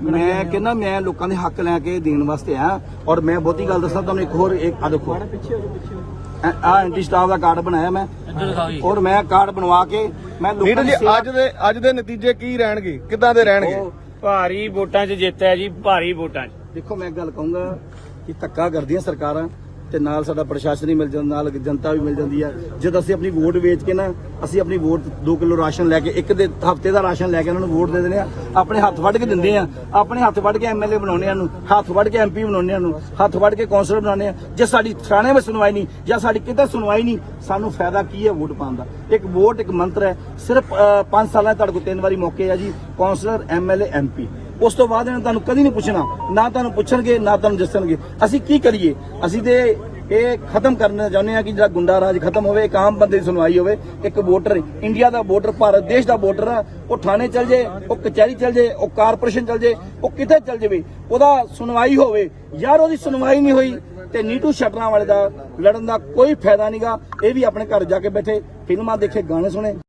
ਮੈਂ ਕਹਿੰਦਾ ਮੈਂ ਲੋਕਾਂ ਦੇ ਹੱਕ ਲੈ ਕੇ ਦੇਣ ਵਾਸਤੇ ਆ ਔਰ ਮੈਂ ਬਹੁਤੀ ਗੱਲ ਦੱਸਾਂ ਤੁਹਾਨੂੰ ਇੱਕ ਹੋਰ ਇੱਕ ਆ ਦੇਖੋ। ਆ ਐਂਟੀ ਸਟਾਫ ਦਾ ਕਾਰਡ ਬਣਾਇਆ ਮੈਂ। ਔਰ ਮੈਂ ਕਾਰਡ ਬਣਵਾ ਕੇ ਮੈਂ ਲੋਕਾਂ ਜੀ ਦੀ ਅੱਜ ਦੇ ਅੱਜ ਦੇ ਨਤੀਜੇ ਕੀ ਰਹਿਣਗੇ? ਕਿੱਦਾਂ ਦੇ ਰਹਿਣਗੇ? ਭਾਰੀ ਵੋਟਾਂ 'ਚ ਜਿੱਤਿਆ ਜੀ ਭਾਰੀ ਵੋਟਾਂ 'ਚ। ਦੇਖੋ ਮੈਂ ਇੱਕ ਗੱਲ ਕਹੂੰਗਾ ਕਿ ਧੱਕਾ ਕਰਦੀਆਂ ਸਰਕਾਰਾਂ। ਤੇ ਨਾਲ ਸਾਡਾ ਪ੍ਰਸ਼ਾਸਨ ਹੀ ਮਿਲ ਜਾਂਦਾ, ਨਾਲ ਜਨਤਾ ਵੀ ਮਿਲ ਜਾਂਦੀ ਹੈ ਜਦ ਅਸੀਂ ਆਪਣੀ ਵੋਟ ਵੇਚ ਕੇ ਨਾ, ਅਸੀਂ ਆਪਣੀ ਵੋਟ 2 ਕਿਲੋ ਰਾਸ਼ਨ ਲੈ ਕੇ, ਇੱਕ ਦੇ ਹਫ਼ਤੇ ਦਾ ਰਾਸ਼ਨ ਲੈ ਕੇ ਉਹਨਾਂ ਨੂੰ ਵੋਟ ਦੇ ਦਿੰਦੇ ਆ। ਆਪਣੇ ਹੱਥ ਵੱਢ ਕੇ ਦਿੰਦੇ ਆ। ਆਪਣੇ ਹੱਥ ਵੱਢ ਕੇ ਐਮਐਲਏ ਬਣਾਉਂਦੇ ਆ ਨੂੰ ਹੱਥ ਵੱਢ ਕੇ ਐਮਪੀ ਬਣਾਉਂਦੇ ਆ ਨੂੰ ਹੱਥ ਵੱਢ ਕੇ ਕੌਂਸਲਰ ਬਣਾਉਂਦੇ ਆ। ਜੇ ਸਾਡੀ ਥਾਣੇ ਵਿੱਚ ਸੁਣਵਾਈ ਨਹੀਂ, ਜਾਂ ਸਾਡੀ ਕਿਤੇ ਸੁਣਵਾਈ ਨਹੀਂ, ਸਾਨੂੰ ਫਾਇਦਾ ਕੀ ਹੈ ਵੋਟ ਪਾਉਣ ਦਾ? ਇੱਕ ਵੋਟ, ਇੱਕ ਮੰਤਰ ਹੈ। ਸਿਰਫ 5 ਸਾਲਾਂ ਤੁਹਾਡੇ ਕੋਲ ਤਿੰਨ ਵਾਰੀ ਮੌਕੇ ਆ ਜੀ, ਕੌਂਸਲਰ ਐਮਐਲਏ ਐਮਪੀ ਉਸ ਤੋਂ ਬਾਅਦ ਇਹਨਾਂ ਤੁਹਾਨੂੰ ਕਦੀ ਨਹੀਂ ਪੁੱਛਣਾ। ਨਾ ਤੁਹਾਨੂੰ ਪੁੱਛਣਗੇ, ਨਾ ਤੁਹਾਨੂੰ ਦੱਸਣਗੇ। ਅਸੀਂ ਕੀ ਕਰੀਏ? ਅਸੀਂ ਤੇ ਇਹ ਖਤਮ ਕਰਨਾ ਚਾਹੁੰਦੇ ਆ ਕਿ ਜਿਹੜਾ ਗੁੰਡਾ ਰਾਜ ਖਤਮ ਹੋਵੇ, ਇੱਕ ਆਮ ਬੰਦੇ ਦੀ ਸੁਣਵਾਈ ਹੋਵੇ, ਇੱਕ ਵੋਟਰ, ਇੰਡੀਆ ਦਾ ਵੋਟਰ, ਭਾਰਤ ਦੇਸ਼ ਦਾ ਵੋਟਰ ਆ, ਉਹ ਥਾਣੇ ਚਲ ਜੇ, ਉਹ ਕਚਹਿਰੀ ਚਲ ਜੇ, ਉਹ ਕਾਰਪੋਰੇਸ਼ਨ ਚਲ ਜੇ, ਉਹ ਕਿੱਥੇ ਚਲ ਜਾਵੇ? ਉਹਦਾ ਸੁਣਵਾਈ ਹੋਵੇ। ਯਾਰ, ਉਹਦੀ ਸੁਣਵਾਈ ਨਹੀਂ ਹੋਈ, ਤੇ ਨੀਟੂ ਸ਼ਟਰਾਂ ਵਾਲੇ ਦਾ ਲੜਨ ਦਾ ਕੋਈ ਫਾਇਦਾ ਨਹੀਂਗਾ ਇਹ ਵੀ ਆਪਣੇ ਘਰ ਜਾ ਕੇ ਬੈਠੇ, ਫਿਲਮਾਂ ਦੇਖੇ, ਗਾਣੇ ਸੁਣੇ।